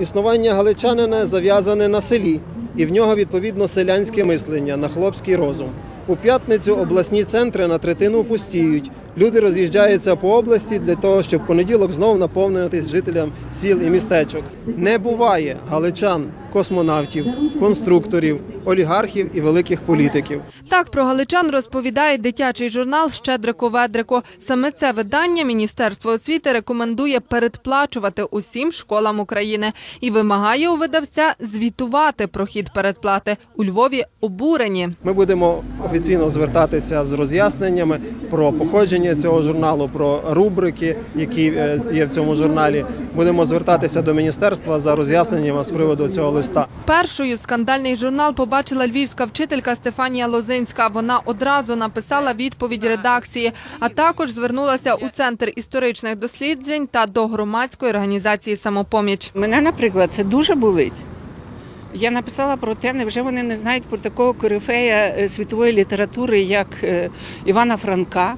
Існування галичанина зав'язане на селі, і в нього відповідно селянське мислення на хлопський розум. У п'ятницю обласні центри на третину пустіють. Люди роз'їжджаються по області для того, щоб в понеділок знову наповнюватись жителям сіл і містечок. Не буває галичан, космонавтів, конструкторів, олігархів і великих політиків. Так про галичан розповідає дитячий журнал Щедрико Ведрико. Саме це видання Міністерство освіти рекомендує передплачувати усім школам України і вимагає у видавця звітувати про хід передплати. У Львові обурені. Ми будемо офіційно звертатися з роз'ясненнями про походження цього журналу, про рубрики, які е, є в цьому журналі. Будемо звертатися до міністерства за роз'ясненнями з приводу цього листа. Першою скандальний журнал побачила львівська вчителька Стефанія Лозинська. Вона одразу написала відповідь редакції, а також звернулася у центр історичних досліджень та до громадської організації Самопоміч. Мене, наприклад, це дуже болить. Я написала про те, невже вони не знають про такого корифея е, світової літератури, як е, Івана Франка.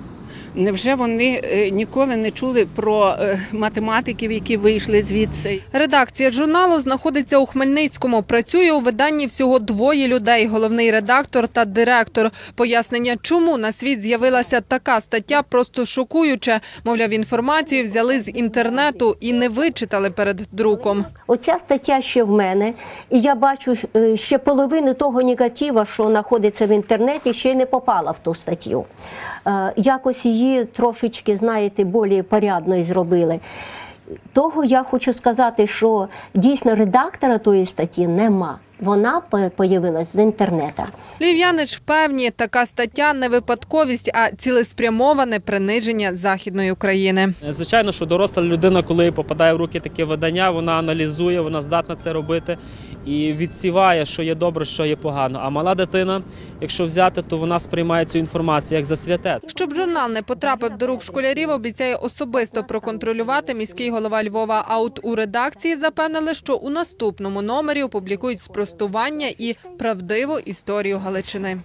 Невже вони е, ніколи не чули про е, математиків, які вийшли звідси? Редакція журналу знаходиться у Хмельницькому. Працює у виданні всього двоє людей: головний редактор та директор. Пояснення, чому на світ з'явилася така стаття, просто шокуюче. Мовляв, інформацію взяли з інтернету і не вичитали перед друком. Оця стаття ще в мене, і я бачу е, ще половину того негатива, що знаходиться в інтернеті, ще й не попала в ту статтю. Якось її трошечки, знаєте, більш порядно зробили. Того я хочу сказати, що дійсно редактора тої статті нема. Вона з'явилась з інтернету. Львів'янич певні, така стаття не випадковість, а цілеспрямоване приниження західної України. Звичайно, що доросла людина, коли попадає в руки таке видання, вона аналізує, вона здатна це робити і відсіває, що є добре, що є погано. А мала дитина, якщо взяти, то вона сприймає цю інформацію як за святе. Щоб журнал не потрапив до рук школярів, обіцяє особисто проконтролювати міський голова Львова. А от у редакції запевнили, що у наступному номері опублікують спростування і правдиву історію Галичини.